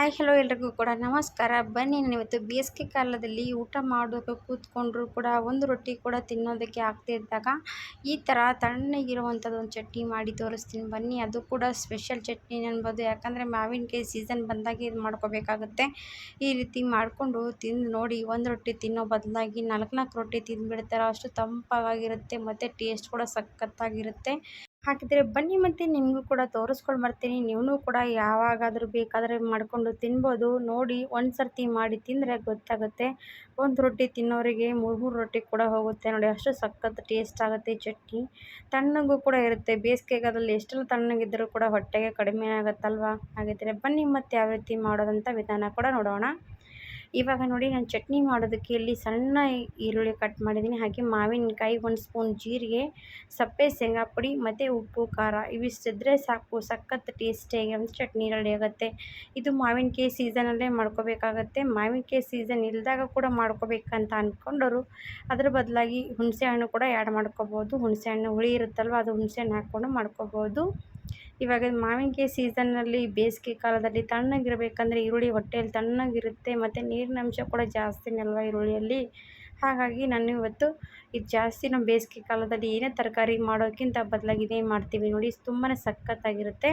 Hi hello ಎಲ್ರಿಗೂ ಕೂಡ ನಮಸ್ಕಾರ. ಬನ್ನಿ ನಾನು ಇವತ್ತು ಬೇಸಿಗೆ ಕಾಲದಲ್ಲಿ ಊಟ ಮಾಡೋಕೆ ಕೂತ್ಕೊಂಡ್ರು ಕೂಡ ಒಂದು ರೊಟ್ಟಿ ಕೂಡ ತಿನ್ನೋದಕ್ಕೆ ಆಗ್ತಾ ಇದ್ದಾಗ ಈ ಥರ ತಣ್ಣಗಿರುವಂಥದ್ದು ಒಂದು ಚಟ್ನಿ ಮಾಡಿ ತೋರಿಸ್ತೀನಿ. ಬನ್ನಿ, ಅದು ಕೂಡ ಸ್ಪೆಷಲ್ ಚಟ್ನಿ ಅನ್ಬೋದು. ಯಾಕಂದರೆ ಮಾವಿನಕಾಯಿ ಸೀಸನ್ ಬಂದಾಗ ಇದು ಮಾಡ್ಕೋಬೇಕಾಗುತ್ತೆ. ಈ ರೀತಿ ಮಾಡಿಕೊಂಡು ತಿಂದು ನೋಡಿ, ಒಂದು ರೊಟ್ಟಿ ತಿನ್ನೋ ಬದಲಾಗಿ ನಾಲ್ಕು ನಾಲ್ಕು ರೊಟ್ಟಿ ತಿಂದುಬಿಡ್ತಾರೆ ಅಷ್ಟು ತಂಪಾಗಿರುತ್ತೆ, ಮತ್ತು ಟೇಸ್ಟ್ ಕೂಡ ಸಖತ್ತಾಗಿರುತ್ತೆ. ಹಾಕಿದರೆ ಬನ್ನಿ ಮತ್ತು ನಿಮಗೂ ಕೂಡ ತೋರಿಸ್ಕೊಂಡು ಬರ್ತೀನಿ ನೀವು ಕೂಡ ಯಾವಾಗಾದರೂ ಬೇಕಾದರೆ ಮಾಡಿಕೊಂಡು ತಿನ್ಬೋದು. ನೋಡಿ ಒಂದು ಸರ್ತಿ ಮಾಡಿ ತಿಂದರೆ ಗೊತ್ತಾಗುತ್ತೆ. ಒಂದು ರೊಟ್ಟಿ ತಿನ್ನೋರಿಗೆ ಮೂರು ಮೂರು ರೊಟ್ಟಿ ಕೂಡ ಹೋಗುತ್ತೆ. ನೋಡಿ ಅಷ್ಟು ಸಖತ್ ಟೇಸ್ಟ್ ಆಗುತ್ತೆ ಚಟ್ನಿ. ತಣ್ಣಗೂ ಕೂಡ ಇರುತ್ತೆ. ಬೇಸಿಗೆಗಾಲದಲ್ಲಿ ಎಷ್ಟೆಲ್ಲ ತಣ್ಣಗಿದ್ದರೂ ಕೂಡ ಹೊಟ್ಟೆಗೆ ಕಡಿಮೆ ಆಗುತ್ತಲ್ವ? ಹಾಗಿದ್ದರೆ ಬನ್ನಿ ಮತ್ತು ಯಾವ ರೀತಿ ಮಾಡೋದಂಥ ವಿಧಾನ ಕೂಡ ನೋಡೋಣ. ಇವಾಗ ನೋಡಿ ನಾನು ಚಟ್ನಿ ಮಾಡೋದಕ್ಕೆ ಇಲ್ಲಿ ಸಣ್ಣ ಈರುಳ್ಳಿ ಕಟ್ ಮಾಡಿದ್ದೀನಿ. ಹಾಗೆ ಮಾವಿನಕಾಯಿ ಒಂದು ಸ್ಪೂನ್ ಜೀರಿಗೆ, ಸಪ್ಪೆ, ಶೇಂಗಾ ಪುಡಿ ಮತ್ತು ಉಪ್ಪು, ಖಾರ. ಇವಿಷ್ಟಿದ್ರೆ ಸಾಕು, ಸಖತ್ ಟೇಸ್ಟಿಯಾಗಿ ಒಂದು ಚಟ್ನಿ ರೆಡಿ ಆಗುತ್ತೆ. ಇದು ಮಾವಿನಕಾಯಿ ಸೀಸನಲ್ಲೇ ಮಾಡ್ಕೋಬೇಕಾಗತ್ತೆ. ಮಾವಿನಕಾಯಿ ಸೀಸನ್ ಇಲ್ಲದಾಗ ಕೂಡ ಮಾಡ್ಕೋಬೇಕಂತ ಅಂದ್ಕೊಂಡವರು ಅದ್ರ ಬದಲಾಗಿ ಹುಣಸೆ ಹಣ್ಣು ಕೂಡ ಆ್ಯಡ್ ಮಾಡ್ಕೋಬೋದು. ಹುಣಸೆ ಹಣ್ಣು ಹುಳಿ ಇರುತ್ತಲ್ವ, ಅದು ಹುಣಸೆ ಹಣ್ಣು ಹಾಕ್ಕೊಂಡು ಮಾಡ್ಕೋಬೋದು. ಇವಾಗ ಮಾವಿನಕಾಯಿ ಸೀಸನ್ನಲ್ಲಿ ಬೇಸಿಗೆ ಕಾಲದಲ್ಲಿ ತಣ್ಣಗಿರಬೇಕಂದ್ರೆ ಈರುಳ್ಳಿ ಹೊಟ್ಟೆಯಲ್ಲಿ ತಣ್ಣಗಿರುತ್ತೆ ಮತ್ತು ನೀರಿನ ಅಂಶ ಕೂಡ ಜಾಸ್ತಿನಲ್ವ ಈರುಳ್ಳಿಯಲ್ಲಿ? ಹಾಗಾಗಿ ನಾನು ಇವತ್ತು ಇದು ಜಾಸ್ತಿ ನಮ್ಮ ಬೇಸಿಗೆ ಕಾಲದಲ್ಲಿ ಏನೇ ತರಕಾರಿ ಮಾಡೋಕ್ಕಿಂತ ಬದಲಾಗಿ ಇದೇ ಮಾಡ್ತೀವಿ ನೋಡಿ ತುಂಬಾ ಸಖತ್ತಾಗಿರುತ್ತೆ.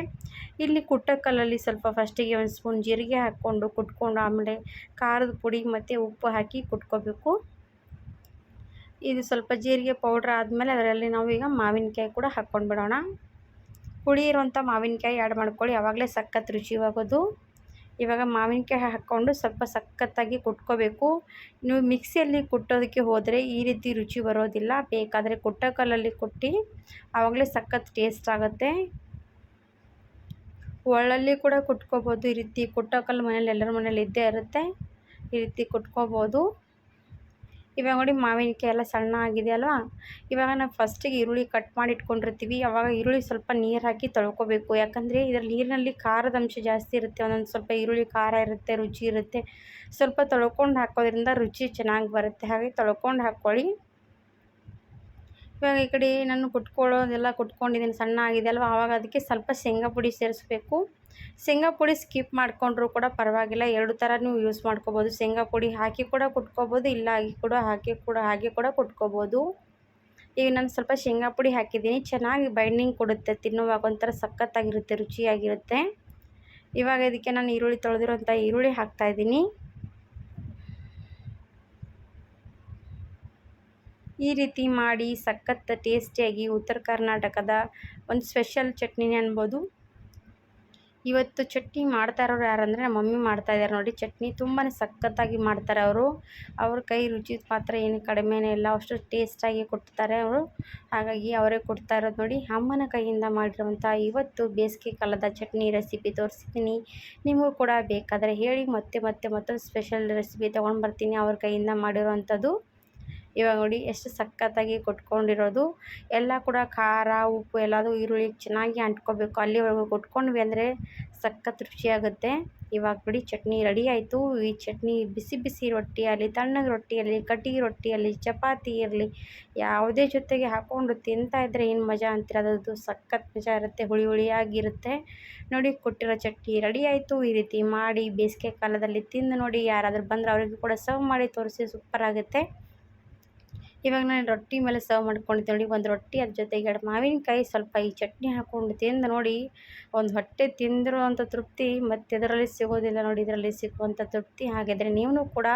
ಇಲ್ಲಿ ಕುಟ್ಟಕಲ್ಲಲ್ಲಿ ಸ್ವಲ್ಪ ಫಸ್ಟಿಗೆ ಒಂದು ಸ್ಪೂನ್ ಜೀರಿಗೆ ಹಾಕ್ಕೊಂಡು ಕುಟ್ಕೊಂಡು ಆಮೇಲೆ ಖಾರದ ಪುಡಿ ಮತ್ತು ಉಪ್ಪು ಹಾಕಿ ಕುಟ್ಕೋಬೇಕು. ಇದು ಸ್ವಲ್ಪ ಜೀರಿಗೆ ಪೌಡ್ರ್ ಆದಮೇಲೆ ಅದರಲ್ಲಿ ನಾವು ಈಗ ಮಾವಿನಕಾಯಿ ಕೂಡ ಹಾಕ್ಕೊಂಡು ಬಿಡೋಣ ಹುಳಿ ಇರುವಂಥ ಮಾವಿನಕಾಯಿ ಆ್ಯಡ್ ಮಾಡ್ಕೊಳ್ಳಿ. ಆವಾಗಲೇ ಸಖತ್ ರುಚಿಯಾಗೋದು. ಇವಾಗ ಮಾವಿನಕಾಯಿ ಹಾಕ್ಕೊಂಡು ಸ್ವಲ್ಪ ಸಖತ್ತಾಗಿ ಕುಟ್ಕೋಬೇಕು. ನೀವು ಮಿಕ್ಸಿಯಲ್ಲಿ ಕುಟ್ಟೋದಕ್ಕೆ ಹೋದರೆ ಈ ರೀತಿ ರುಚಿ ಬರೋದಿಲ್ಲ. ಬೇಕಾದರೆ ಕುಟ್ಟಕಲ್ಲಲ್ಲಿ ಕುಟ್ಟಿ ಆವಾಗಲೇ ಸಖತ್ ಟೇಸ್ಟ್ ಆಗುತ್ತೆ. ಒಳ್ಳಲ್ಲಿ ಕೂಡ ಕುಟ್ಕೋಬೋದು. ಈ ರೀತಿ ಕುಟ್ಟಕಲ್ಲು ಮನೇಲಿ ಎಲ್ಲರ ಮನೇಲಿ ಇದ್ದೇ ಇರುತ್ತೆ. ಈ ರೀತಿ ಕುಟ್ಕೋಬೋದು. ಇವಾಗ ನೋಡಿ ಮಾವಿನಕಾಯಿ ಎಲ್ಲ ಸಣ್ಣ ಆಗಿದೆ ಅಲ್ವಾ? ಇವಾಗ ನಾವು ಫಸ್ಟಿಗೆ ಈರುಳ್ಳಿ ಕಟ್ ಮಾಡಿ ಇಟ್ಕೊಂಡಿರ್ತೀವಿ. ಅವಾಗ ಈರುಳ್ಳಿ ಸ್ವಲ್ಪ ನೀರು ಹಾಕಿ ತೊಳ್ಕೊಬೇಕು. ಯಾಕಂದರೆ ಇದ್ರ ನೀರಿನಲ್ಲಿ ಖಾರದ ಅಂಶ ಜಾಸ್ತಿ ಇರುತ್ತೆ. ಒಂದೊಂದು ಸ್ವಲ್ಪ ಈರುಳ್ಳಿ ಖಾರ ಇರುತ್ತೆ, ರುಚಿ ಇರುತ್ತೆ. ಸ್ವಲ್ಪ ತೊಳ್ಕೊಂಡು ಹಾಕೋದ್ರಿಂದ ರುಚಿ ಚೆನ್ನಾಗಿ ಬರುತ್ತೆ. ಹಾಗೆ ತೊಳ್ಕೊಂಡು ಹಾಕ್ಕೊಳ್ಳಿ ಇವಾಗ ಈ ಕಡೆ ನಾನು ಕುಟ್ಕೊಳ್ಳೋದೆಲ್ಲ ಕುಟ್ಕೊಂಡಿದ್ದೀನಿ, ಸಣ್ಣ ಆಗಿದೆ ಅಲ್ವಾ? ಆವಾಗ ಅದಕ್ಕೆ ಸ್ವಲ್ಪ ಶೇಂಗಾ ಪುಡಿ ಸೇರಿಸ್ಬೇಕು. ಶೇಂಗಾ ಪುಡಿ ಸ್ಕಿಪ್ ಮಾಡಿಕೊಂಡ್ರೂ ಕೂಡ ಪರವಾಗಿಲ್ಲ, ಎರಡು ಥರ ನೀವು ಯೂಸ್ ಮಾಡ್ಕೋಬೋದು. ಶೇಂಗಾ ಪುಡಿ ಹಾಕಿ ಕೂಡ ಕುಟ್ಕೋಬೋದು, ಇಲ್ಲ ಆಗಿ ಕೂಡ ಹಾಕಿ ಕೂಡ ಹಾಗೆ ಕೂಡ ಕುಟ್ಕೋಬೋದು. ಈಗ ನಾನು ಸ್ವಲ್ಪ ಶೇಂಗಾ ಪುಡಿ ಹಾಕಿದ್ದೀನಿ, ಚೆನ್ನಾಗಿ ಬೈಂಡಿಂಗ್ ಕೊಡುತ್ತೆ, ತಿನ್ನುವಾಗ ಒಂಥರ ಸಖತ್ತಾಗಿರುತ್ತೆ, ರುಚಿಯಾಗಿರುತ್ತೆ. ಇವಾಗ ಇದಕ್ಕೆ ನಾನು ಈರುಳ್ಳಿ ತೊಳೆದಿರೋಂಥ ಈರುಳ್ಳಿ ಹಾಕ್ತಾಯಿದ್ದೀನಿ ಈ ರೀತಿ ಮಾಡಿ ಸಖತ್ತು ಟೇಸ್ಟಿಯಾಗಿ ಉತ್ತರ ಕರ್ನಾಟಕದ ಒಂದು ಸ್ಪೆಷಲ್ ಚಟ್ನಿನೇ ಅನ್ಬೋದು. ಇವತ್ತು ಚಟ್ನಿ ಮಾಡ್ತಾ ಇರೋರು ಯಾರಂದರೆ ಮಮ್ಮಿ ಮಾಡ್ತಾ ಇದ್ದಾರೆ ನೋಡಿ. ಚಟ್ನಿ ತುಂಬಾ ಸಖತ್ತಾಗಿ ಮಾಡ್ತಾರೆ ಅವರು. ಅವ್ರ ಕೈ ರುಚಿ ಪಾತ್ರ ಏನು ಕಡಿಮೆನೇ ಇಲ್ಲ. ಅಷ್ಟು ಟೇಸ್ಟಾಗಿ ಕೊಡ್ತಾರೆ ಅವರು. ಹಾಗಾಗಿ ಅವರೇ ಕೊಡ್ತಾ ಇರೋದು ನೋಡಿ. ಅಮ್ಮನ ಕೈಯಿಂದ ಮಾಡಿರುವಂಥ ಇವತ್ತು ಬೇಸಿಗೆ ಕಾಲದ ಚಟ್ನಿ ರೆಸಿಪಿ ತೋರಿಸ್ತೀನಿ. ನಿಮಗೂ ಕೂಡ ಬೇಕಾದರೆ ಹೇಳಿ. ಮತ್ತೆ ಮತ್ತೆ ಮತ್ತೊಂದು ಸ್ಪೆಷಲ್ ರೆಸಿಪಿ ತೊಗೊಂಡು ಬರ್ತೀನಿ ಅವ್ರ ಕೈಯಿಂದ ಮಾಡಿರೋವಂಥದ್ದು. ಇವಾಗ ನೋಡಿ ಎಷ್ಟು ಸಖತ್ತಾಗಿ ಕೊಟ್ಕೊಂಡಿರೋದು. ಎಲ್ಲ ಕೂಡ ಖಾರ, ಉಪ್ಪು, ಎಲ್ಲದು ಈರುಳ್ಳಿ ಚೆನ್ನಾಗಿ ಅಂಟ್ಕೋಬೇಕು. ಅಲ್ಲಿವರೆಗೂ ಕೊಟ್ಕೊಂಡ್ವಿ ಅಂದರೆ ಸಖತ್ ರುಚಿಯಾಗುತ್ತೆ ಇವಾಗ ಬಿಡಿ ಚಟ್ನಿ ರೆಡಿ ಆಯಿತು. ಈ ಚಟ್ನಿ ಬಿಸಿ ಬಿಸಿ ರೊಟ್ಟಿಯಲ್ಲಿ ತಣ್ಣಗೆ ರೊಟ್ಟಿಯಲ್ಲಿ ಕಟ್ಟಿಗೆ ರೊಟ್ಟಿಯಲ್ಲಿ ಚಪಾತಿ ಇರಲಿ ಯಾವುದೇ ಜೊತೆಗೆ ಹಾಕ್ಕೊಂಡು ತಿಂತಾ ಇದ್ದರೆ ಏನು ಮಜಾ ಅಂತೀರ? ಅದು ಸಖತ್ ಮಜಾ ಇರುತ್ತೆ, ಹುಳಿ ಹುಳಿಯಾಗಿರುತ್ತೆ. ನೋಡಿ ಕೊಟ್ಟಿರೋ ಚಟ್ನಿ ರೆಡಿ ಆಯಿತು. ಈ ರೀತಿ ಮಾಡಿ ಬೇಸಿಗೆ ಕಾಲದಲ್ಲಿ ತಿಂದು ನೋಡಿ ಯಾರಾದರೂ ಬಂದರೆ ಅವರಿಗೂ ಕೂಡ ಸರ್ವ್ ಮಾಡಿ ತೋರಿಸಿ ಸೂಪರ್ ಆಗುತ್ತೆ. ಇವಾಗ ನಾನು ರೊಟ್ಟಿ ಮೇಲೆ ಸರ್ವ್ ಮಾಡ್ಕೊಂಡಿದ್ದೆ ನೋಡಿ, ಒಂದು ರೊಟ್ಟಿ ಅದ್ರ ಜೊತೆಗೆ ಎರಡು ಮಾವಿನಕಾಯಿ ಸ್ವಲ್ಪ ಈ ಚಟ್ನಿ ಹಾಕ್ಕೊಂಡು ತಿಂದು ನೋಡಿ, ಒಂದು ಹೊಟ್ಟೆ ತಿಂದಿರುವಂಥ ತೃಪ್ತಿ, ಮತ್ತು ಇದರಲ್ಲಿ ಸಿಗೋದಿಲ್ಲ ನೋಡಿ, ಇದರಲ್ಲಿ ಸಿಗುವಂಥ ತೃಪ್ತಿ ಹಾಗಿದ್ರೆ ನೀವು ಕೂಡ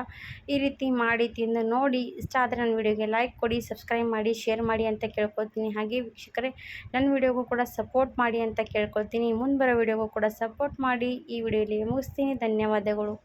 ಈ ರೀತಿ ಮಾಡಿ ತಿಂದು ನೋಡಿ, ಇಷ್ಟ ಆದರೆ ನನ್ನ ವಿಡಿಯೋಗೆ ಲೈಕ್ ಕೊಡಿ ಸಬ್ಸ್ಕ್ರೈಬ್ ಮಾಡಿ ಶೇರ್ ಮಾಡಿ ಅಂತ ಕೇಳ್ಕೊತೀನಿ ಹಾಗೆ ವೀಕ್ಷಕರೇ, ನನ್ನ ವಿಡಿಯೋಗೂ ಕೂಡ ಸಪೋರ್ಟ್ ಮಾಡಿ ಅಂತ ಕೇಳ್ಕೊತೀನಿ ಮುಂದೆ ಬರೋ ವೀಡಿಯೋಗೂ ಕೂಡ ಸಪೋರ್ಟ್ ಮಾಡಿ. ಈ ವಿಡಿಯೋಲಿ ಮುಗಿಸ್ತೀನಿ. ಧನ್ಯವಾದಗಳು.